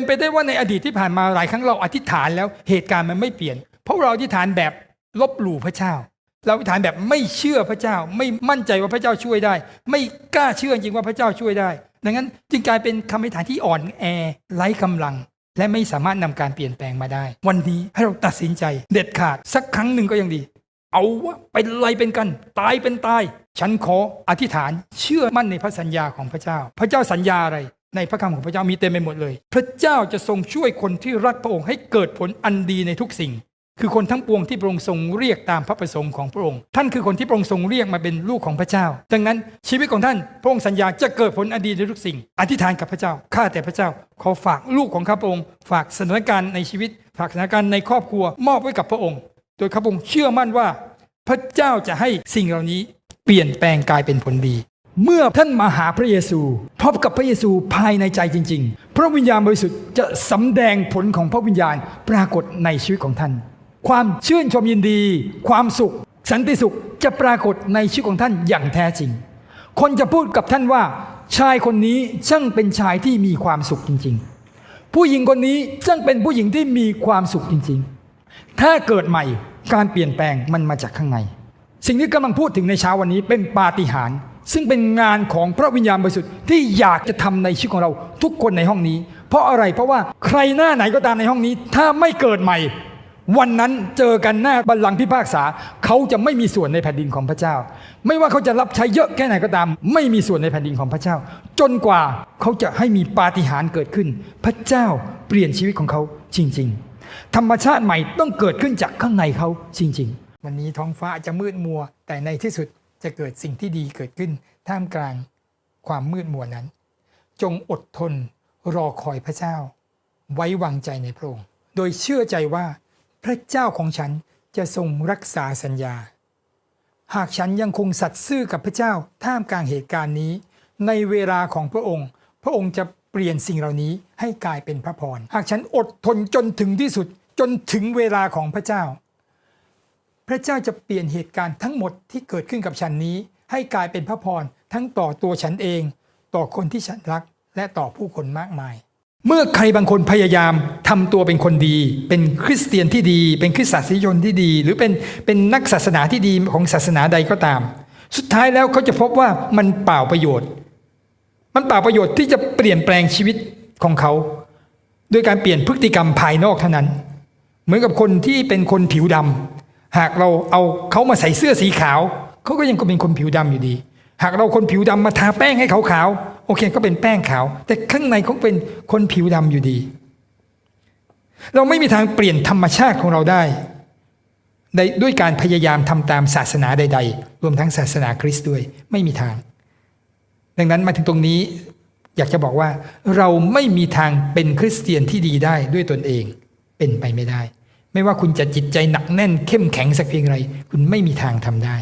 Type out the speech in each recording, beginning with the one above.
เป็นไปได้ว่าในอดีตที่ผ่านมาหลายครั้งเราอธิษฐานแล้วเหตุการณ์มันไม่เปลี่ยน เพราะเราอธิษฐานแบบลบหลู่พระเจ้า เราอธิษฐานแบบไม่เชื่อพระเจ้า ไม่มั่นใจว่าพระเจ้าช่วยได้ ไม่กล้าเชื่อจริงว่าพระเจ้าช่วยได้ ดังนั้นจึงกลายเป็นคำอธิษฐานที่อ่อนแอไร้กำลัง และไม่สามารถนำการเปลี่ยนแปลงมาได้ วันนี้ให้เราตัดสินใจเด็ดขาดสักครั้งหนึ่งก็ยังดี เอาวะเป็นไรเป็นกัน ตายเป็นตาย ฉันขออธิษฐานเชื่อมั่นในพระสัญญาของพระเจ้า พระเจ้าสัญญาอะไร ในพระคำของพระเจ้ามีเต็มไปหมดเลย พระเจ้าจะทรงช่วยคนที่รักพระองค์ให้เกิดผลอันดีในทุกสิ่ง คือคนทั้งปวงที่พระองค์ทรงเรียกตามพระประสงค์ของพระองค์ ท่านคือคนที่พระองค์ทรงเรียกมาเป็นลูกของพระเจ้า ดังนั้นชีวิตของท่านพระองค์สัญญาจะเกิดผลอันดีในทุกสิ่ง อธิษฐานกับพระเจ้า ข้าแต่พระเจ้า ขอฝากลูกของข้าพระองค์ ฝากสถานการณ์ในชีวิต ฝากสถานการณ์ในครอบครัว มอบไว้กับพระองค์ โดยข้าพระองค์เชื่อมั่นว่า พระเจ้าจะให้สิ่งเหล่านี้เปลี่ยนแปลงกลายเป็นผลดี เมื่อท่านมาหาพระเยซู พบกับพระเยซูภายในใจจริง ๆ พระวิญญาณบริสุทธิ์จะสำแดงผลของพระวิญญาณปรากฏในชีวิตของท่าน ความชื่นชมยินดี ความสุข สันติสุขจะปรากฏในชีวิตของท่านอย่างแท้จริง คนจะพูดกับท่านว่า ชายคนนี้ช่างเป็นชายที่มีความสุขจริง ๆ ผู้หญิงคนนี้ช่างเป็นผู้หญิงที่มีความสุขจริง ๆ ถ้าเกิดใหม่การเปลี่ยนแปลงมันมาจากข้างใน สิ่งที่กำลังพูดถึงในเช้าวันนี้เป็นปาฏิหาริย์ ซึ่งเป็นงานของพระวิญญาณบริสุทธิ์ที่อยากจะทำในชีวิตของเราทุกคนในห้องนี้ เพราะอะไรเพราะว่าใครหน้าไหนก็ตามในห้องนี้ ถ้าไม่เกิดใหม่ วันนั้นเจอกันหน้าบัลลังก์พิพากษา เขาจะไม่มีส่วนในแผ่นดินของพระเจ้า ไม่ว่าเขาจะรับใช้เยอะแค่ไหนก็ตาม ไม่มีส่วนในแผ่นดินของพระเจ้า จนกว่าเขาจะให้มีปาฏิหาริย์เกิดขึ้น พระเจ้าเปลี่ยนชีวิตของเขาจริง ๆ ธรรมชาติใหม่ต้องเกิดขึ้นจากข้างในเขาจริง ๆ วันนี้ท้องฟ้าจะมืดมัวแต่ในที่สุด จะเกิดสิ่งที่ดีเกิดขึ้น ท่ามกลางความมืดมัวนั้น จงอดทนรอคอยพระเจ้า ไว้วางใจในพระองค์ โดยเชื่อใจว่าพระเจ้าของฉันจะทรงรักษาสัญญา หากฉันยังคงสัตย์ซื่อกับพระเจ้าท่ามกลางเหตุการณ์นี้ ในเวลาของพระองค์ พระองค์จะเปลี่ยนสิ่งเหล่านี้ให้กลายเป็นพระพร หากฉันอดทนจนถึงที่สุดจนถึงเวลาของพระเจ้า พระเจ้าจะเปลี่ยนเหตุการณ์ทั้งหมดที่เกิดขึ้นกับฉันนี้ ให้กลายเป็นพระพรทั้งต่อตัวฉันเอง ต่อคนที่ฉันรัก และต่อผู้คนมากมาย เมื่อใครบางคนพยายามทำตัวเป็นคนดี เป็นคริสเตียนที่ดี เป็นคริสตศาสนิกชนที่ดี หรือเป็นเป็นนักศาสนาที่ดีของศาสนาใดก็ตาม สุดท้ายแล้วเขาจะพบว่ามันเปล่าประโยชน์ มันเปล่าประโยชน์ที่จะเปลี่ยนแปลงชีวิตของเขาโดยการเปลี่ยนพฤติกรรมภายนอกเท่านั้น เหมือนกับคนที่เป็นคนผิวดำ หากเราเอาเขามาใส่เสื้อสีขาว เขาก็ยังก็เป็นคนผิวดำอยู่ดี หากเราคนผิวดำมาทาแป้งให้ขาวๆโอเคก็เป็นแป้งขาว แต่ข้างในเขาเป็นคนผิวดำอยู่ดี เราไม่มีทางเปลี่ยนธรรมชาติของเราได้ด้วยการพยายามทำตามศาสนาใด ๆ รวมทั้งศาสนาคริสต์ด้วยไม่มีทาง ดังนั้นมาถึงตรงนี้อยากจะบอกว่าเราไม่มีทางเป็นคริสเตียนที่ดีได้ด้วยตนเองเป็นไปไม่ได้ ไม่ว่าคุณจะจิตใจหนักแน่นเข้มแข็งสักเพียงไร คุณไม่มีทางทำได้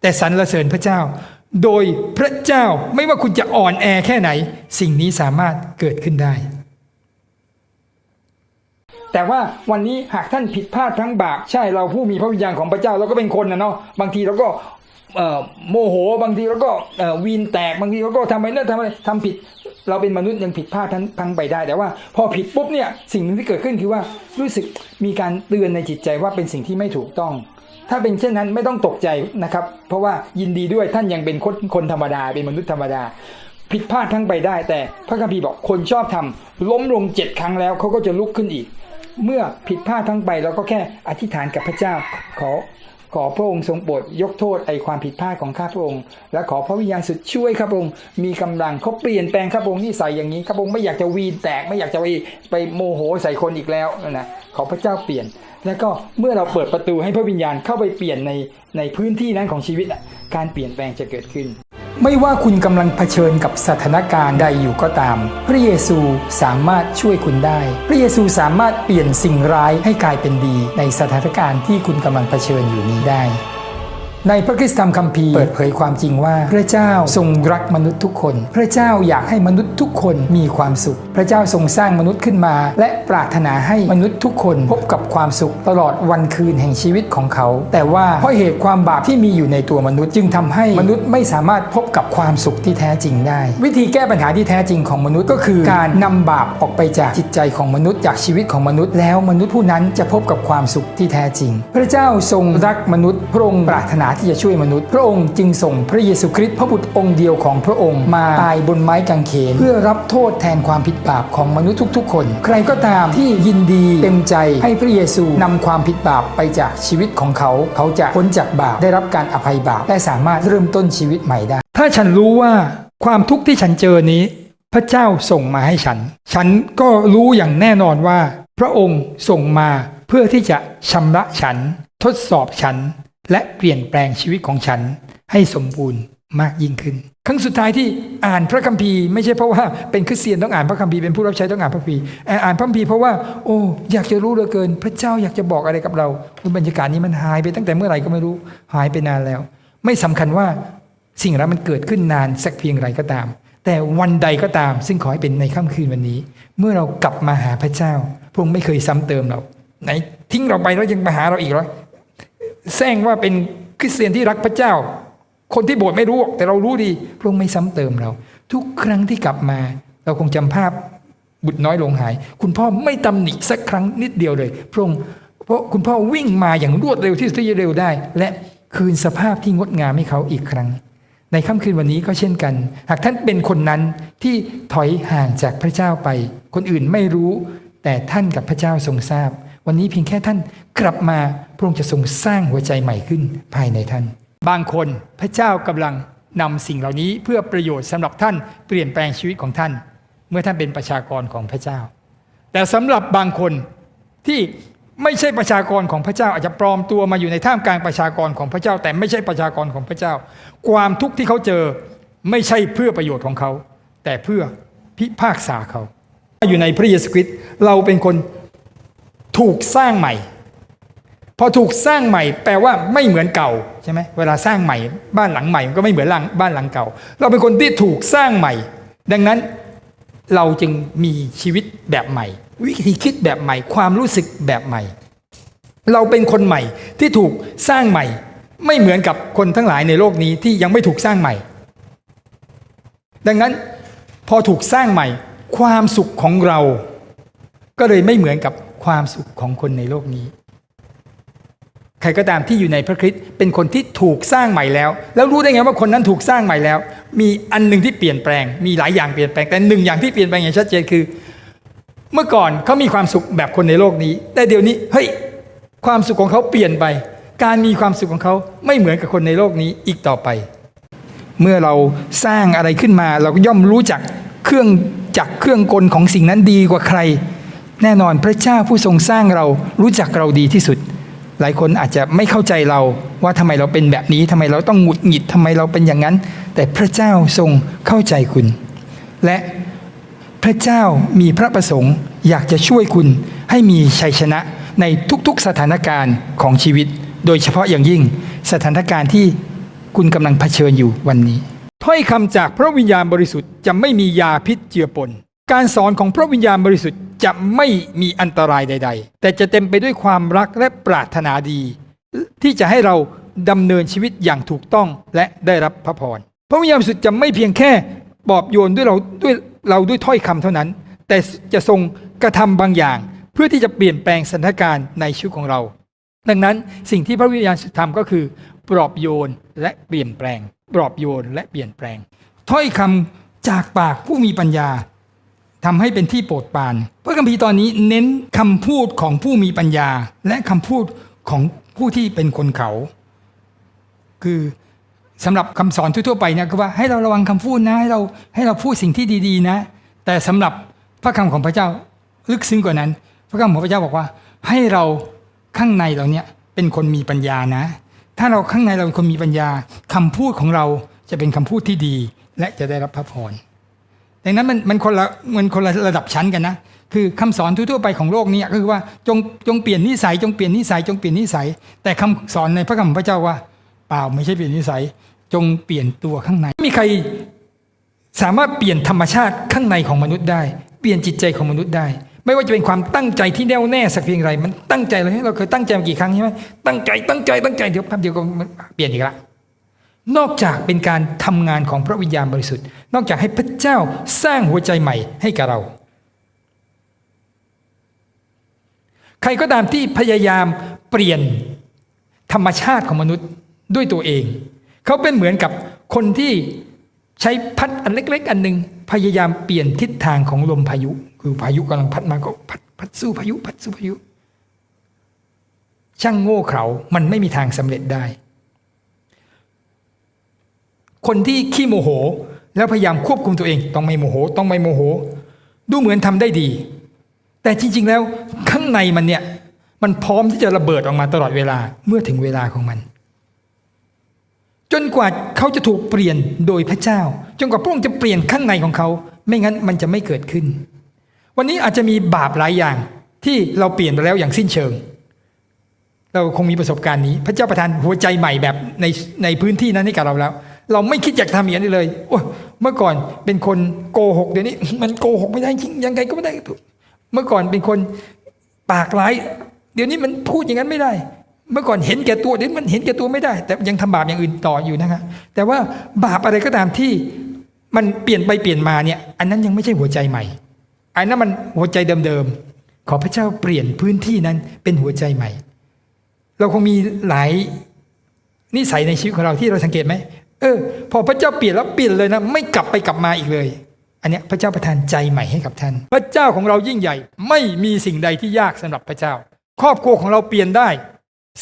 แต่สรรเสริญพระเจ้า โดยพระเจ้าไม่ว่าคุณจะอ่อนแอแค่ไหน สิ่งนี้สามารถเกิดขึ้นได้ แต่ว่าวันนี้หากท่านผิดพลาดทั้งบาปใช่เราผู้มีพระวิญญาณของพระเจ้าเราก็เป็นคนนะเนาะบางทีเราก็โมโหบางทีเราก็วีนแตกบางทีเราก็ทำอะไรนั่นทำอะไรทำผิด เราเป็นมนุษย์ยังผิดพลาดทั้งทั้งไปได้ แต่ว่าพอผิดปุ๊บเนี่ยสิ่งหนึงที่เกิดขึ้นคือว่ารู้สึกมีการเตือนในจิตใจว่าเป็นสิ่งที่ไม่ถูกต้อง ถ้าเป็นเช่นนั้นไม่ต้องตกใจนะครับ เพราะว่ายินดีด้วยท่านยังเป็นคนคนธรรมดาเป็นมนุษย์ธรรมดา ผิดพลาดทั้งไปได้ แต่พระคัมภีร์บอกคนชอบทำล้มลงเจ็ดครั้งแล้วเขาก็จะลุกขึ้นอีก เมื่อผิดพลาดทั้งไปเราก็แค่อธิษฐานกับพระเจ้าขอ ขอพระองค์ทรงโปรดยกโทษไอความผิดพลาดของข้าพระองค์ และขอพระวิญญาณสุดช่วยข้าพระองค์มีกำลังเขาเปลี่ยนแปลงข้าพระองค์นิสัยอย่างนี้ข้าพระองค์ไม่อยากจะวีนแตกไม่อยากจะไปไปโมโหใส่คนอีกแล้วนะขอพระเจ้าเปลี่ยน แล้วก็เมื่อเราเปิดประตูให้พระวิญญาณเข้าไปเปลี่ยนในในพื้นที่นั้นของชีวิตการเปลี่ยนแปลงจะเกิดขึ้น ไม่ว่าคุณกำลังเผชิญกับสถานการณ์ใดอยู่ก็ตาม พระเยซูสามารถช่วยคุณได้ พระเยซูสามารถเปลี่ยนสิ่งร้ายให้กลายเป็นดี ในสถานการณ์ที่คุณกำลังเผชิญอยู่นี้ได้ ในพระคริสตธรรมคัมภีร์เปิดเผยความจริงว่า พระเจ้าทรงรักมนุษย์ทุกคน พระเจ้าอยากให้มนุษย์ทุกคนมีความสุข พระเจ้าทรงสร้างมนุษย์ขึ้นมา และปรารถนาให้มนุษย์ทุกคนพบกับความสุขตลอดวันคืนแห่งชีวิตของเขา แต่ว่าเพราะเหตุความบาปที่มีอยู่ในตัวมนุษย์จึงทำให้มนุษย์ไม่สามารถพบกับความสุขที่แท้จริงได้ วิธีแก้ปัญหาที่แท้จริงของมนุษย์ก็คือ การนำบาปออกไปจากจิตใจของมนุษย์จากชีวิตของมนุษย์ แล้วมนุษย์ผู้นั้นจะพบกับความสุขที่แท้จริง พระเจ้าทรงรักมนุษย์พระองค์ปรารถนาที่จะช่วยมนุษย์ พระองค์จึงส่งพระเยซูคริสต์พระบุตรองค์เดียวของพระองค์มาตายบนไม้กางเขน เพื่อรับโทษแทนความผิดบาปของมนุษย์ทุก ๆ คน ใครก็ตามที่ยินดีเต็มใจให้พระเยซูนำความผิดบาปไปจากชีวิตของเขา เขาจะพ้นจากบาปได้รับการอภัยบาปและสามารถเริ่มต้นชีวิตใหม่ได้ ถ้าฉันรู้ว่าความทุกข์ที่ฉันเจอนี้ พระเจ้าส่งมาให้ฉัน ฉันก็รู้อย่างแน่นอนว่า พระองค์ส่งมาเพื่อที่จะชำระฉัน ทดสอบฉัน และเปลี่ยนแปลงชีวิตของฉันให้สมบูรณ์มากยิ่งขึ้น ครั้งสุดท้ายที่อ่านพระคัมภีร์ไม่ใช่เพราะว่าเป็นคริสเตียนต้องอ่านพระคัมภีร์เป็นผู้รับใช้ต้องอ่านพระคัมภีร์แต่อ่านพระคัมภีร์เพราะว่าโอ้อยากจะรู้เหลือเกิน พระเจ้าอยากจะบอกอะไรกับเราบรรยากาศนี้มันหายไปตั้งแต่เมื่อไหร่ก็ไม่รู้หายไปนานแล้ว ไม่สำคัญว่าสิ่งนั้นมันเกิดขึ้นนานสักเพียงไรก็ตาม แต่วันใดก็ตาม ซึ่งขอให้เป็นในค่ำคืนวันนี้ เมื่อเรากลับมาหาพระเจ้าพระองค์ไม่เคยซ้ำเติมเราไหนทิ้งเราไปแล้วยังมาหาเราอีกหรอ แซงว่าเป็นคริสเตียนที่รักพระเจ้า คนที่โบสถ์ไม่รู้ แต่เรารู้ดีพระองค์ไม่ซ้ำเติมเรา ทุกครั้งที่กลับมา เราคงจำภาพบุตรน้อยลงหาย คุณพ่อไม่ตำหนิสักครั้งนิดเดียวเลย พระองค์เพราะคุณพ่อวิ่งมาอย่างรวดเร็วที่สุดที่จะเร็วได้ และคืนสภาพที่งดงามให้เขาอีกครั้ง ในค่ำคืนวันนี้ก็เช่นกัน หากท่านเป็นคนนั้นที่ถอยห่างจากพระเจ้าไป คนอื่นไม่รู้ แต่ท่านกับพระเจ้าทรงทราบ วันนี้เพียงแค่ท่านกลับมาพระองค์จะทรงสร้างหัวใจใหม่ขึ้นภายในท่าน บางคนพระเจ้ากำลังนำสิ่งเหล่านี้เพื่อประโยชน์สำหรับท่านเปลี่ยนแปลงชีวิตของท่าน เมื่อท่านเป็นประชากรของพระเจ้า แต่สำหรับบางคนที่ไม่ใช่ประชากรของพระเจ้าอาจจะปลอมตัวมาอยู่ในท่ามกลางประชากรของพระเจ้า แต่ไม่ใช่ประชากรของพระเจ้า ความทุกข์ที่เขาเจอไม่ใช่เพื่อประโยชน์ของเขา แต่เพื่อพิพากษาเขา อยู่ในพระเยซูคริสต์เราเป็นคน ถูกสร้างใหม่ พอถูกสร้างใหม่ แปลว่าไม่เหมือนเก่าใช่ไหมเวลาสร้างใหม่ บ้านหลังใหม่มันก็ไม่เหมือนหลังบ้านหลังเก่า เราเป็นคนที่ถูกสร้างใหม่ ดังนั้นเราจึงมีชีวิตแบบใหม่ วิธีคิดแบบใหม่ ความรู้สึกแบบใหม่ เราเป็นคนใหม่ที่ถูกสร้างใหม่ ไม่เหมือนกับคนทั้งหลายในโลกนี้ที่ยังไม่ถูกสร้างใหม่ ดังนั้นพอถูกสร้างใหม่ ความสุขของเรา ก็เลยไม่เหมือนกับ ความสุขของคนในโลกนี้ ใครก็ตามที่อยู่ในพระคริสต์เป็นคนที่ถูกสร้างใหม่แล้ว แล้วรู้ได้ไงว่าคนนั้นถูกสร้างใหม่แล้ว มีอันหนึ่งที่เปลี่ยนแปลง มีหลายอย่างเปลี่ยนแปลงแต่หนึ่งอย่างที่เปลี่ยนแปลงอย่างชัดเจนคือ เมื่อก่อนเขามีความสุขแบบคนในโลกนี้ แต่เดี๋ยวนี้เฮ้ยความสุขของเขาเปลี่ยนไป การมีความสุขของเขาไม่เหมือนกับคนในโลกนี้อีกต่อไป เมื่อเราสร้างอะไรขึ้นมา เราก็ย่อมรู้จักเครื่องจักรเครื่องกลของสิ่งนั้นดีกว่าใคร แน่นอนพระเจ้าผู้ทรงสร้างเรารู้จักเราดีที่สุด หลายคนอาจจะไม่เข้าใจเราว่าทำไมเราเป็นแบบนี้ทำไมเราต้องหงุดหงิดทำไมเราเป็นอย่างนั้น แต่พระเจ้าทรงเข้าใจคุณ และพระเจ้ามีพระประสงค์อยากจะช่วยคุณให้มีชัยชนะในทุกๆสถานการณ์ของชีวิต โดยเฉพาะอย่างยิ่งสถานการณ์ที่คุณกำลังเผชิญอยู่วันนี้ ถ้อยคำจากพระวิญญาณบริสุทธิ์จะไม่มียาพิษเจือปน การสอนของพระวิญญาณบริสุทธิ์ จะไม่มีอันตรายใด ๆ แต่จะเต็มไปด้วยความรักและปรารถนาดี ที่จะให้เราดำเนินชีวิตอย่างถูกต้องและได้รับพระพรพระวิญญาณสุทธิ์จะไม่เพียงแค่ปลอบโยนด้วยเราด้วยเราด้วยถ้อยคำเท่านั้น แต่จะทรงกระทำบางอย่าง เพื่อที่จะเปลี่ยนแปลงสถานการณ์ในชีวิตของเรา ดังนั้นสิ่งที่พระวิญญาณทำก็คือปลอบโยนและเปลี่ยนแปลง ปลอบโยนและเปลี่ยนแปลง ถ้อยคำจากปากผู้มีปัญญา ทำให้เป็นที่โปรดปรานพระคัมภีร์ตอนนี้เน้นคำพูดของผู้มีปัญญา และคำพูดของผู้ที่เป็นคนเขา คือสำหรับคำสอนทั่วๆไปเนี่ยคือว่าให้เราระวังคำพูดนะให้เราให้เราพูดสิ่งที่ดีๆนะ แต่สำหรับพระคำของพระเจ้าลึกซึ้งกว่านั้น พระคำของพระเจ้าบอกว่า ให้เราข้างในเราเนี่ยเป็นคนมีปัญญานะ ถ้าเราข้างในเราเป็นคนมีปัญญาคำพูดของเราจะเป็นคำพูดที่ดี และจะได้รับพระพร ดังนั้นมันมันคนละมันคนละระดับชั้นกันนะ คือคำสอนทั่วๆไปของโลกนี้ก็คือว่าจงจงเปลี่ยนนิสัยจงเปลี่ยนนิสัยจงเปลี่ยนนิสัย แต่คำสอนในพระคำของพระเจ้าว่า เปล่าไม่ใช่เปลี่ยนนิสัย จงเปลี่ยนตัวข้างในมีใครสามารถเปลี่ยนธรรมชาติข้างในของมนุษย์ได้ เปลี่ยนจิตใจของมนุษย์ได้ ไม่ว่าจะเป็นความตั้งใจที่แน่วแน่สักเพียงไร มันตั้งใจเลยเราเคยตั้งใจมากี่ครั้งใช่ไหมตั้งใจตั้งใจตั้งใจเดี๋ยวแป๊บเดียวก็มันเปลี่ยนอีกละนอกจากเป็นการทำงานของพระวิญญาณบริสุทธิ์ นอกจากให้พระเจ้าสร้างหัวใจใหม่ให้กับเรา ใครก็ตามที่พยายามเปลี่ยนธรรมชาติของมนุษย์ด้วยตัวเอง เขาเป็นเหมือนกับคนที่ใช้พัดอันเล็ก ๆ อันหนึ่งพยายามเปลี่ยนทิศทางของลมพายุ คือพายุกำลังพัดมาก็พัดพัดสู้พายุพัดสู้พายุ ช่างโง่เขลามันไม่มีทางสำเร็จได้ คนที่ขี้โมโห แล้วพยายามควบคุมตัวเอง ต้องไม่โมโห ต้องไม่โมโห ดูเหมือนทำได้ดี แต่จริง ๆ แล้วข้างในมันเนี่ย มันพร้อมที่จะระเบิดออกมาตลอดเวลาเมื่อถึงเวลาของมัน จนกว่าเขาจะถูกเปลี่ยนโดยพระเจ้า จนกว่าพระองค์จะเปลี่ยนข้างในของเขา ไม่งั้นมันจะไม่เกิดขึ้น วันนี้อาจจะมีบาปหลายอย่างที่เราเปลี่ยนไปแล้วอย่างสิ้นเชิง เราคงมีประสบการณ์นี้ พระเจ้าประทานหัวใจใหม่แบบในในพื้นที่นั้นให้กับเราแล้ว เราไม่คิดอยากทำอย่างนี้เลยโอ้เมื่อก่อนเป็นคนโกหกเดี๋ยวนี้ มันโกหกไม่ได้จริงยังไงก็ไม่ได้ เมื่อก่อนเป็นคนปากร้าย เดี๋ยวนี้มันพูดอย่างนั้นไม่ได้ เมื่อก่อนเห็นแก่ตัวเดี๋ยวนี้มันเห็นแก่ตัวไม่ได้ แต่ยังทำบาปอย่างอื่นต่ออยู่นะครับแต่ว่าบาปอะไรก็ตามที่มันเปลี่ยนไปเปลี่ยนมาเนี่ย อันนั้นยังไม่ใช่หัวใจใหม่ อันนั้นมันหัวใจเดิมๆขอพระเจ้าเปลี่ยนพื้นที่นั้นเป็นหัวใจใหม่ เราคงมีหลายนิสัยในชีวิตของเราที่เราสังเกตไหม เออ พอพระเจ้าเปลี่ยนแล้วเปลี่ยนเลยนะ ไม่กลับไปกลับมาอีกเลย อันนี้พระเจ้าประทานใจใหม่ให้กับท่าน พระเจ้าของเรายิ่งใหญ่ ไม่มีสิ่งใดที่ยากสำหรับพระเจ้า ครอบครัวของเราเปลี่ยนได้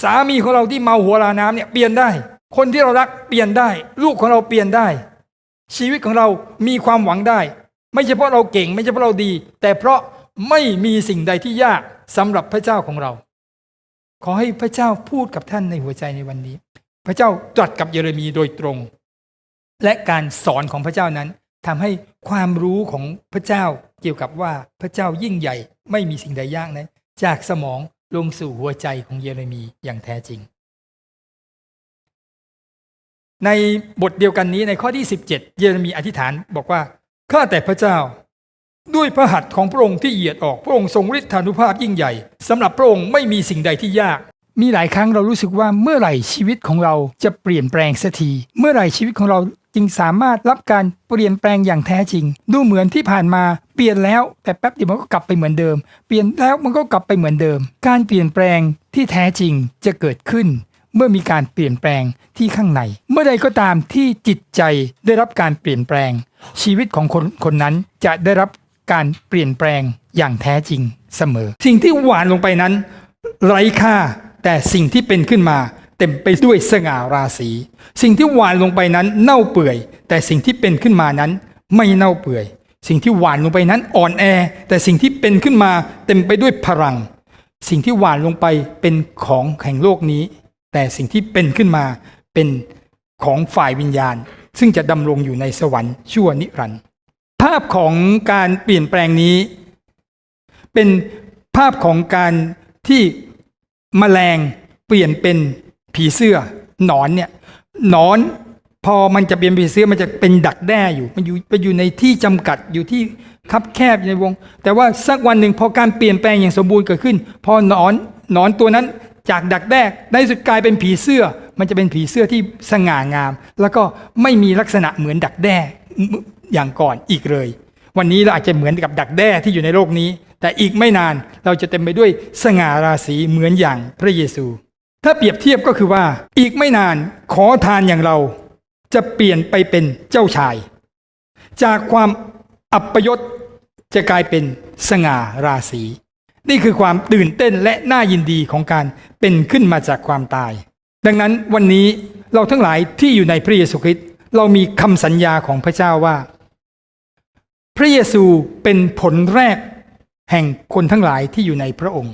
สามีของเราที่เมาหัวลาน้ำเนี่ยเปลี่ยนได้ คนที่เรารักเปลี่ยนได้ ลูกของเราเปลี่ยนได้ ชีวิตของเรามีความหวังได้ ไม่ใช่เพราะเราเก่ง ไม่ใช่เพราะเราดี แต่เพราะไม่มีสิ่งใดที่ยากสำหรับพระเจ้าของเรา ขอให้พระเจ้าพูดกับท่านในหัวใจในวันนี้ พระเจ้าตรัสกับเยเรมีโดยตรง และการสอนของพระเจ้านั้นทำให้ความรู้ของพระเจ้าเกี่ยวกับว่าพระเจ้ายิ่งใหญ่ไม่มีสิ่งใดยากนั้น จากสมองลงสู่หัวใจของเยเรมีอย่างแท้จริง ในบทเดียวกันนี้ในข้อที่ 17 เยเรมีอธิษฐานบอกว่าข้าแต่พระเจ้าด้วยพระหัตถ์ของพระองค์ที่เหยียดออกพระองค์ทรงฤทธานุภาพยิ่งใหญ่สำหรับพระองค์ไม่มีสิ่งใดที่ยาก มีหลายครั้งเรารู้สึกว่าเมื่อไหร่ชีวิตของเราจะเปลี่ยนแปลงสักที เมื่อไหร่ชีวิตของเราจึงสามารถรับการเปลี่ยนแปลงอย่างแท้จริง ดูเหมือนที่ผ่านมาเปลี่ยนแล้วแต่แป๊บเดียวมันก็กลับไปเหมือนเดิม เปลี่ยนแล้วมันก็กลับไปเหมือนเดิม การเปลี่ยนแปลงที่แท้จริงจะเกิดขึ้น เมื่อมีการเปลี่ยนแปลงที่ข้างใน เมื่อใดก็ตามที่จิตใจได้รับการเปลี่ยนแปลง ชีวิตของคนคนนั้นจะได้รับการเปลี่ยนแปลงอย่างแท้จริงเสมอ สิ่งที่หวานลงไปนั้น ไร้ค่า แต่สิ่งที่เป็นขึ้นมาเต็มไปด้วยสง่าราศี สิ่งที่หวานลงไปนั้นเน่าเปื่อย แต่สิ่งที่เป็นขึ้นมานั้นไม่เน่าเปื่อย สิ่งที่หวานลงไปนั้นอ่อนแอ แต่สิ่งที่เป็นขึ้นมาเต็มไปด้วยพลัง สิ่งที่หวานลงไปเป็นของแห่งโลกนี้ แต่สิ่งที่เป็นขึ้นมาเป็นของฝ่ายวิญญาณ ซึ่งจะดำรงอยู่ในสวรรค์ชั่วนิรันดร์ภาพของการเปลี่ยนแปลงนี้ เป็นภาพของการที่ มแมลงเปลี่ยนเป็นผีเสื้อหนอนเนี่ยหนอนพอมันจะเปลี่ยนผีเสื้อมันจะเป็นดักแด้อยู่ มันอยู่ไปอยู่ในที่จำกัดอยู่ที่คับแคบอยู่ในวง แต่ว่าสักวันหนึ่งพอการเปลี่ยนแปลงอย่างสมบูรณ์เกิดขึ้น พอหนอนหนอนตัวนั้นจากดักแด้ในที่สุดกลายเป็นผีเสื้อ มันจะเป็นผีเสื้อที่สง่างาม แล้วก็ไม่มีลักษณะเหมือนดักแด้อย่างก่อนอีกเลย วันนี้เราอาจจะเหมือนกับดักแด้ที่อยู่ในโลกนี้ แต่อีกไม่นานเราจะเต็มไปด้วยสง่าราศีเหมือนอย่างพระเยซู ถ้าเปรียบเทียบก็คือว่า อีกไม่นานขอทานอย่างเรา จะเปลี่ยนไปเป็นเจ้าชาย จากความอัปยศจะกลายเป็นสง่าราศีนี่คือความตื่นเต้นและน่ายินดีของการเป็นขึ้นมาจากความตาย ดังนั้นวันนี้เราทั้งหลายที่อยู่ในพระเยซูคริสต์เรามีคำสัญญาของพระเจ้าว่า พระเยซูเป็นผลแรก แห่งคนทั้งหลายที่อยู่ในพระองค์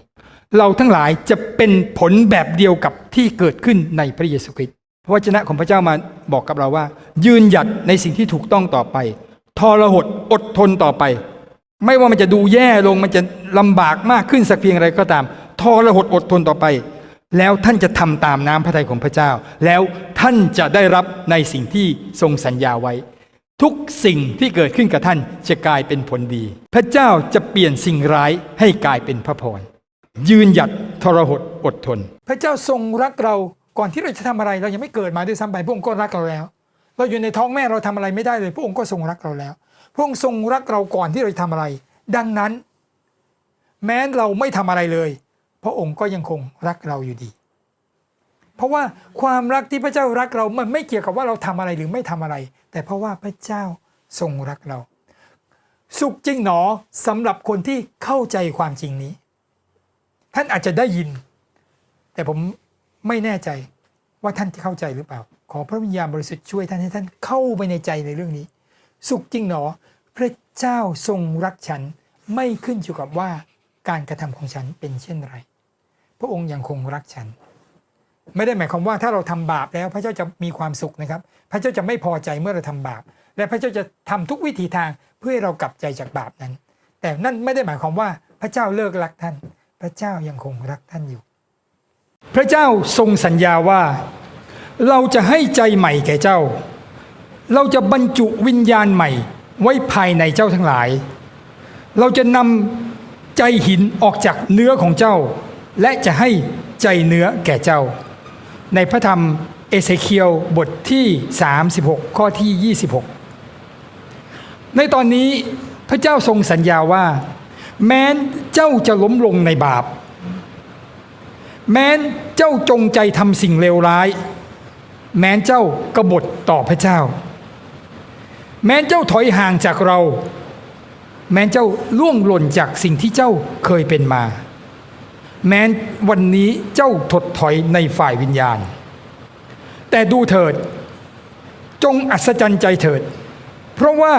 เราทั้งหลายจะเป็นผลแบบเดียวกับที่เกิดขึ้นในพระเยซูคริสต์พระวจนะของพระเจ้ามาบอกกับเราว่า ยืนหยัดในสิ่งที่ถูกต้องต่อไปทรหดอดทนต่อไป ไม่ว่ามันจะดูแย่ลงมันจะลำบากมากขึ้นสักเพียงไรก็ตามทรหดอดทนต่อไป แล้วท่านจะทำตามน้ำพระทัยของพระเจ้า แล้วท่านจะได้รับในสิ่งที่ทรงสัญญาไว้ ทุกสิ่งที่เกิดขึ้นกับท่านจะกลายเป็นผลดี พระเจ้าจะเปลี่ยนสิ่งร้ายให้กลายเป็นพระพร ยืนหยัดทรหดอดทน พระเจ้าทรงรักเราก่อนที่เราจะทำอะไรเรายังไม่เกิดมาด้วยซ้ำไปพระองค์ก็รักเราแล้ว เราอยู่ในท้องแม่เราทำอะไรไม่ได้เลย พระองค์ก็ทรงรักเราแล้ว พระองค์ทรงรักเราก่อนที่เราจะทำอะไร ดังนั้น แม้เราไม่ทำอะไรเลย พระองค์ก็ยังคงรักเราอยู่ดี เพราะว่าความรักที่พระเจ้ารักเรามันไม่เกี่ยวกับว่าเราทำอะไรหรือไม่ทำอะไร แต่เพราะว่าพระเจ้าทรงรักเรา สุขจริงหนอสำหรับคนที่เข้าใจความจริงนี้ ท่านอาจจะได้ยิน แต่ผมไม่แน่ใจว่าท่านจะเข้าใจหรือเปล่า ขอพระวิญญาณบริสุทธิ์ช่วยท่านให้ท่านเข้าไปในใจในเรื่องนี้ สุขจริงหนอ พระเจ้าทรงรักฉันไม่ขึ้นอยู่กับว่าการกระทำของฉันเป็นเช่นไร พระองค์ยังคงรักฉัน ไม่ได้หมายความว่าถ้าเราทำบาปแล้วพระเจ้าจะมีความสุขนะครับ พระเจ้าจะไม่พอใจเมื่อเราทำบาป และพระเจ้าจะทำทุกวิธีทางเพื่อให้เรากลับใจจากบาปนั้น แต่นั่นไม่ได้หมายความว่าพระเจ้าเลิกรักท่าน พระเจ้ายังคงรักท่านอยู่ พระเจ้าทรงสัญญาว่า เราจะให้ใจใหม่แก่เจ้า เราจะบรรจุวิญญาณใหม่ไว้ภายในเจ้าทั้งหลาย เราจะนำใจหินออกจากเนื้อของเจ้า และจะให้ใจเนื้อแก่เจ้า ในพระธรรมเอเสเคียวบทที่ 36 ข้อที่ 26 ในตอนนี้พระเจ้าทรงสัญญาว่า แม้นเจ้าจะล้มลงในบาป แม้นเจ้าจงใจทำสิ่งเลวร้าย แม้นเจ้ากบฏต่อพระเจ้า แม้นเจ้าถอยห่างจากเรา แม้นเจ้าล่วงหล่นจากสิ่งที่เจ้าเคยเป็นมา แม้วันนี้เจ้าถดถอยในฝ่ายวิญญาณ แต่ดูเถิด จงอัศจรรย์ใจเถิด เพราะว่า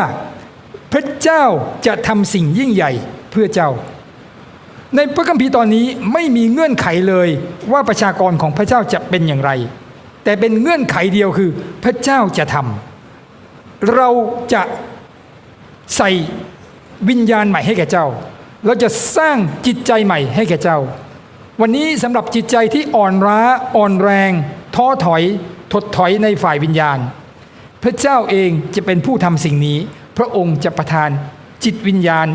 พระเจ้าจะทำสิ่งยิ่งใหญ่เพื่อเจ้า ในพระคัมภีร์ตอนนี้ไม่มีเงื่อนไขเลยว่าประชากรของพระเจ้าจะเป็นอย่างไร แต่เป็นเงื่อนไขเดียวคือพระเจ้าจะทำเราจะใส่วิญญาณใหม่ให้แก่เจ้า เราจะสร้างจิตใจใหม่ให้แก่เจ้า วันนี้สำหรับจิตใจที่อ่อนร้าอ่อนแรง ท้อถอย ถดถอยในฝ่ายวิญญาณ พระเจ้าเองจะเป็นผู้ทำสิ่งนี้ พระองค์จะประทานจิตวิญญาณ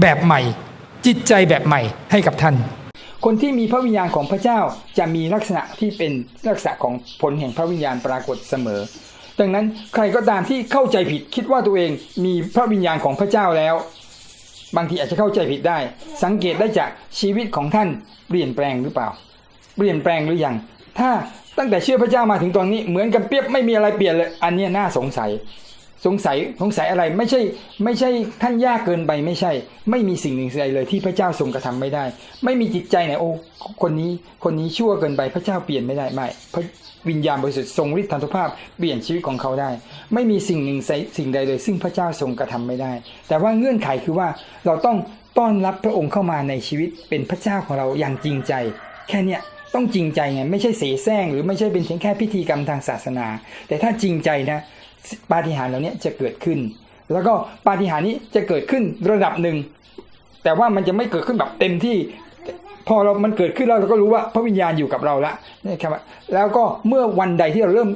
แบบใหม่ จิตใจแบบใหม่ให้กับท่าน คนที่มีพระวิญญาณของพระเจ้าจะมีลักษณะที่เป็นลักษณะของผลแห่งพระวิญญาณปรากฏเสมอ ดังนั้นใครก็ตามที่เข้าใจผิดคิดว่าตัวเองมีพระวิญญาณของพระเจ้าแล้ว บางทีอาจจะเข้าใจผิดได้ สังเกตได้จากชีวิตของท่านเปลี่ยนแปลงหรือเปล่า เปลี่ยนแปลงหรือยัง ถ้าตั้งแต่เชื่อพระเจ้ามาถึงตอนนี้เหมือนกันเปียบไม่มีอะไรเปลี่ยนเลย อันนี้น่าสงสัย สงสัยสงสัยอะไรไม่ใช่ ไม่ใช่ท่านยากเกินไปไม่ใช่ ไม่มีสิ่งหนึ่งใดเลยที่พระเจ้าทรงกระทำไม่ได้ ไม่มีจิตใจไหนโอ้คนนี้คนนี้ชั่วเกินไปพระเจ้าเปลี่ยนไม่ได้ไม่พระ วิญญาณบริสุทธิ์ทรงฤทธานุภาพเปลี่ยนชีวิตของเขาได้ ไม่มีสิ่งหนึ่งสิ่งใดเลย ซึ่งพระเจ้าทรงกระทำไม่ได้ แต่ว่าเงื่อนไขคือว่าเราต้องต้อนรับพระองค์เข้ามาในชีวิตเป็นพระเจ้าของเราอย่างจริงใจ แค่เนี้ยต้องจริงใจไงไม่ใช่เสแสร้งหรือไม่ใช่เป็นเพียงแค่พิธีกรรมทางศาสนา แต่ถ้าจริงใจนะปาฏิหาริย์เหล่านี้จะเกิดขึ้น แล้วก็ปาฏิหาริย์นี้จะเกิดขึ้นระดับหนึ่งแต่ว่ามันจะไม่เกิดขึ้นแบบเต็มที่ พอเรามันเกิดขึ้นแล้วเราก็รู้ว่าพระวิญญาณอยู่กับเราละนะครับแล้วก็เมื่อวันใดที่เราเริ่ม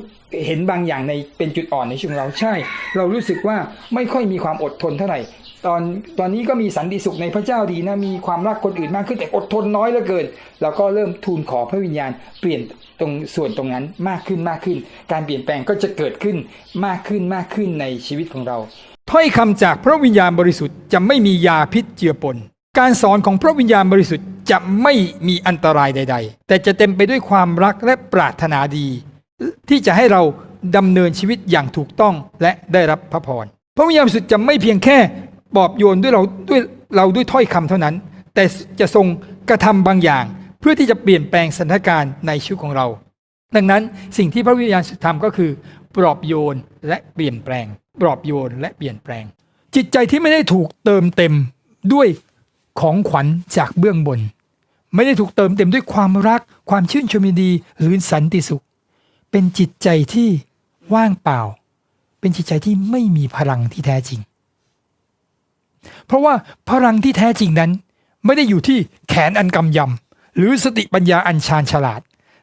เห็นบางอย่างในเป็นจุดอ่อนในชีวิตของเราใช่ เรารู้สึกว่าไม่ค่อยมีความอดทนเท่าไหร่ตอนตอนนี้ก็มีสันติสุขในพระเจ้าดีนะมีความรักคนอื่นมากขึ้นแต่อดทนน้อยเหลือเกินเราก็เริ่มทูลขอพระวิญญาณเปลี่ยนตรงส่วนตรงนั้นมากขึ้นมากขึ้น การเปลี่ยนแปลงก็จะเกิดขึ้นมากขึ้นมากขึ้นในชีวิตของเราถ้อยคำจากพระวิญญาณบริสุทธิ์จะไม่มียาพิษเจือปน การสอนของพระวิญญาณบริสุทธิ์จะไม่มีอันตรายใด ๆ แต่จะเต็มไปด้วยความรักและปรารถนาดี ที่จะให้เราดำเนินชีวิตอย่างถูกต้องและได้รับพระพร พระวิญญาณบริสุทธิ์จะไม่เพียงแค่ปลอบโยนด้วยเราด้วยเราด้วยถ้อยคำเท่านั้น แต่จะทรงกระทำบางอย่าง เพื่อที่จะเปลี่ยนแปลงสถานการณ์ในชีวิตของเรา ดังนั้นสิ่งที่พระวิญญาณสุดทำก็คือ ปลอบโยนและเปลี่ยนแปลง ปลอบโยนและเปลี่ยนแปลง จิตใจที่ไม่ได้ถูกเติมเต็มด้วย ของขวัญจากเบื้องบน ไม่ได้ถูกเติมเต็มด้วยความรัก ความชื่นชมยินดีหรือสันติสุข เป็นจิตใจที่ว่างเปล่า เป็นจิตใจที่ไม่มีพลังที่แท้จริง เพราะว่าพลังที่แท้จริงนั้น ไม่ได้อยู่ที่แขนอันกำยำหรือสติปัญญาอันชาญฉลาด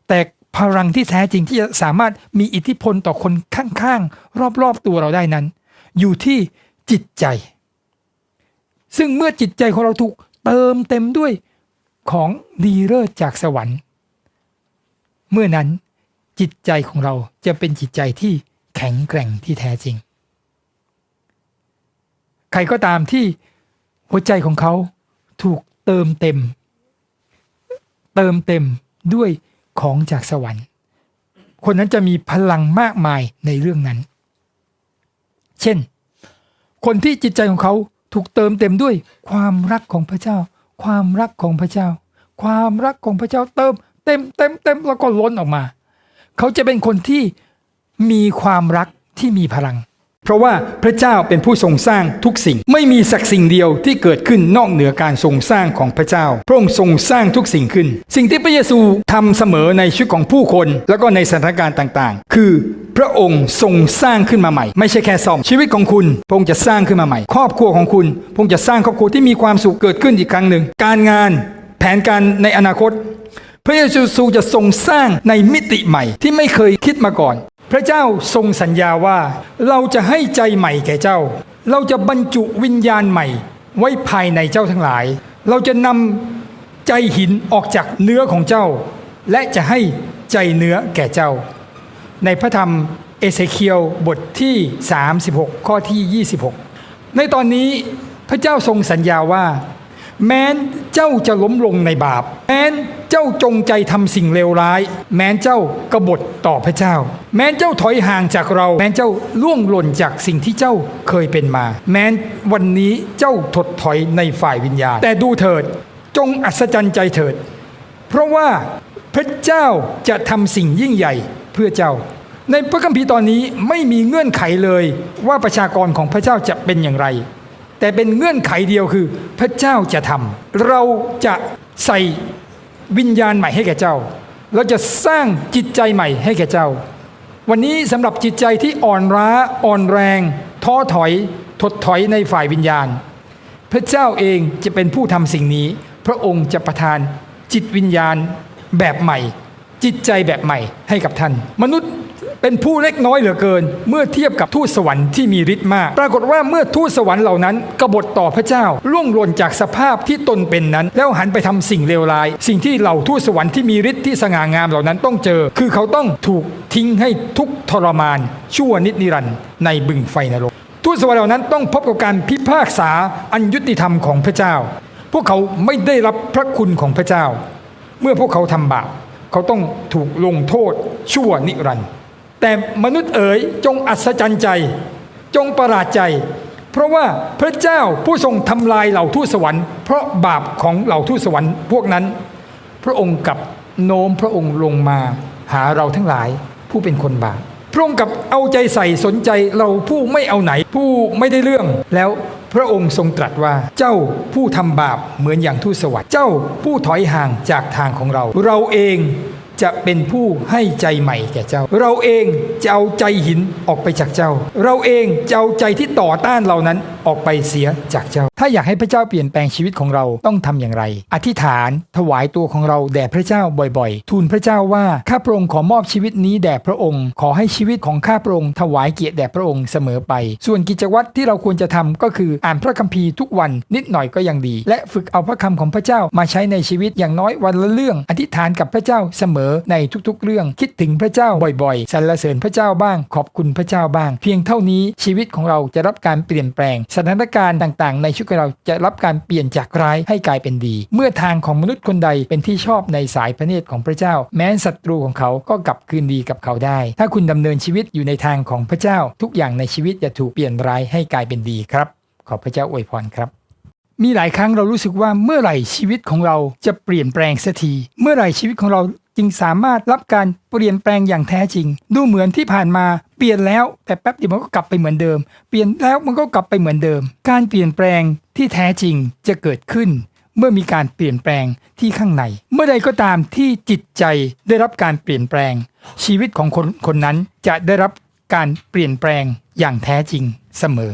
แต่พลังที่แท้จริงที่จะสามารถมีอิทธิพลต่อคนข้างๆ รอบๆตัวเราได้นั้น อยู่ที่จิตใจ ซึ่งเมื่อจิตใจของเราถูกเติมเต็มด้วยของดีเลิศจากสวรรค์ เมื่อนั้นจิตใจของเราจะเป็นจิตใจที่แข็งแกร่งที่แท้จริง ใครก็ตามที่หัวใจของเขาถูกเติมเต็ม เติมเต็มด้วยของจากสวรรค์ คนนั้นจะมีพลังมากมายในเรื่องนั้น เช่น คนที่จิตใจของเขา ถูกเติมเต็มด้วยความรักของพระเจ้า ความรักของพระเจ้า ความรักของพระเจ้าเติมเต็มเต็มเต็มแล้วก็ล้นออกมา เขาจะเป็นคนที่มีความรักที่มีพลัง เพราะว่าพระเจ้าเป็นผู้ทรงสร้างทุกสิ่ง ไม่มีสักสิ่งเดียวที่เกิดขึ้นนอกเหนือการทรงสร้างของพระเจ้า พระองค์ทรงสร้างทุกสิ่งขึ้น สิ่งที่พระเยซูทำเสมอในชีวิตของผู้คน แล้วก็ในสถานการณ์ต่างๆ คือพระองค์ทรงสร้างขึ้นมาใหม่ ไม่ใช่แค่ซ่อมชีวิตของคุณพระองค์จะสร้างขึ้นมาใหม่ ครอบครัวของคุณพระองค์จะสร้างครอบครัวที่มีความสุขเกิดขึ้นอีกครั้งหนึ่ง การงานแผนการในอนาคต พระเยซูจะทรงสร้างในมิติใหม่ที่ไม่เคยคิดมาก่อน พระเจ้าทรงสัญญาว่า เราจะให้ใจใหม่แก่เจ้า เราจะบรรจุวิญญาณใหม่ ไว้ภายในเจ้าทั้งหลาย เราจะนำใจหินออกจากเนื้อของเจ้า และจะให้ใจเนื้อแก่เจ้า ในพระธรรมเอเสเคียวบทที่ 36 ข้อที่ 26 ในตอนนี้พระเจ้าทรงสัญญาว่า แม้นเจ้าจะล้มลงในบาป แม้นเจ้าจงใจทำสิ่งเลวร้าย แม้นเจ้ากบฏต่อพระเจ้า แม้นเจ้าถอยห่างจากเรา แม้นเจ้าล่วงหล่นจากสิ่งที่เจ้าเคยเป็นมา แม้นวันนี้เจ้าถดถอยในฝ่ายวิญญาณ แต่ดูเถิดจงอัศจรรย์ใจเถิด เพราะว่าพระเจ้าจะทำสิ่งยิ่งใหญ่ เพื่อเจ้า ในพระคัมภีร์ตอนนี้ไม่มีเงื่อนไขเลยว่าประชากรของพระเจ้าจะเป็นอย่างไร แต่เป็นเงื่อนไขเดียวคือ พระเจ้าจะทำเราจะใส่วิญญาณใหม่ให้แก่เจ้า เราจะสร้างจิตใจใหม่ให้แก่เจ้า วันนี้สำหรับจิตใจที่อ่อนร้าอ่อนแรง ท้อถอย ถดถอยในฝ่ายวิญญาณ พระเจ้าเองจะเป็นผู้ทำสิ่งนี้ พระองค์จะประทานจิตวิญญาณแบบใหม่ จิตใจแบบใหม่ให้กับท่าน มนุษย์เป็นผู้เล็กน้อยเหลือเกิน เมื่อเทียบกับทูตสวรรค์ที่มีฤทธิ์มาก ปรากฏว่าเมื่อทูตสวรรค์เหล่านั้นกบฏต่อพระเจ้าล่วงหล่นจากสภาพที่ตนเป็นนั้น แล้วหันไปทำสิ่งเลวร้าย สิ่งที่เหล่าทูตสวรรค์ที่มีฤทธิ์ที่สง่างามเหล่านั้นต้องเจอ คือเขาต้องถูกทิ้งให้ทุกทรมาน ชั่วนิจนิรันดร์ในบึงไฟนรกทูตสวรรค์เหล่านั้นต้องพบกับการพิพากษาอันยุติธรรมของพระเจ้า พวกเขาไม่ได้รับพระคุณของพระเจ้า เมื่อพวกเขาทำบาป เขาต้องถูกลงโทษชั่วนิรันดร์แต่มนุษย์เอ๋ยจงอัศจรรย์ใจ จงประหลาดใจ เพราะว่าพระเจ้าผู้ทรงทำลายเหล่าทูตสวรรค์เพราะบาปของเหล่าทูตสวรรค์พวกนั้น พระองค์กับโน้มพระองค์ลงมาหาเราทั้งหลายผู้เป็นคนบาปพระองค์กับเอาใจใส่สนใจเราผู้ไม่เอาไหน ผู้ไม่ได้เรื่องแล้ว พระองค์ทรงตรัสว่าเจ้าผู้ทำบาปเหมือนอย่างทูตสวรรค์เจ้าผู้ถอยห่างจากทางของเรา เราเองจะเป็นผู้ให้ใจใหม่แก่เจ้า เราเองจะเอาใจหินออกไปจากเจ้า เราเองจะเอาใจที่ต่อต้านเรานั้นออกไปเสียจากเจ้า ถ้าอยากให้พระเจ้าเปลี่ยนแปลงชีวิตของเราต้องทำอย่างไร อธิษฐาน ถวายตัวของเราแด่พระเจ้าบ่อยๆ ทูลพระเจ้าว่าข้าพระองค์ขอมอบชีวิตนี้แด่พระองค์ ขอให้ชีวิตของข้าพระองค์ถวายเกียรติแด่พระองค์เสมอไป ส่วนกิจวัตรที่เราควรจะทำก็คืออ่านพระคัมภีร์ทุกวันนิดหน่อยก็ยังดี และฝึกเอาพระคำของพระเจ้ามาใช้ในชีวิตอย่างน้อยวันละเรื่อง อธิษฐานกับพระเจ้าเสมอในทุกๆ เรื่องคิดถึงพระเจ้าบ่อยๆสรรเสริญพระเจ้าบ้าง ขอบคุณพระเจ้าบ้าง เพียงเท่านี้ชีวิตของเราจะรับการเปลี่ยนแปลง สถานการณ์ต่างๆ ในชีวิตเราจะรับการเปลี่ยนจากร้ายให้กลายเป็นดี เมื่อทางของมนุษย์คนใดเป็นที่ชอบในสายพระเนตรของพระเจ้า แม้ศัตรูของเขาก็กลับคืนดีกับเขาได้ ถ้าคุณดำเนินชีวิตอยู่ในทางของพระเจ้า ทุกอย่างในชีวิตจะถูกเปลี่ยนร้ายให้กลายเป็นดีครับ ขอพระเจ้าอวยพรครับมีหลายครั้งเรารู้สึกว่าเมื่อไหร่ชีวิตของเราจะเปลี่ยนแปลงสักที เมื่อไหร่ชีวิตของเรา จึงสามารถรับการเปลี่ยนแปลงอย่างแท้จริง ดูเหมือนที่ผ่านมาเปลี่ยนแล้วแต่แป๊บเดียวมันก็กลับไปเหมือนเดิม เปลี่ยนแล้วมันก็กลับไปเหมือนเดิม การเปลี่ยนแปลงที่แท้จริงจะเกิดขึ้น เมื่อมีการเปลี่ยนแปลงที่ข้างใน เมื่อใดก็ตามที่จิตใจได้รับการเปลี่ยนแปลง ชีวิตของคนคนนั้นจะได้รับการเปลี่ยนแปลงอย่างแท้จริงเสมอ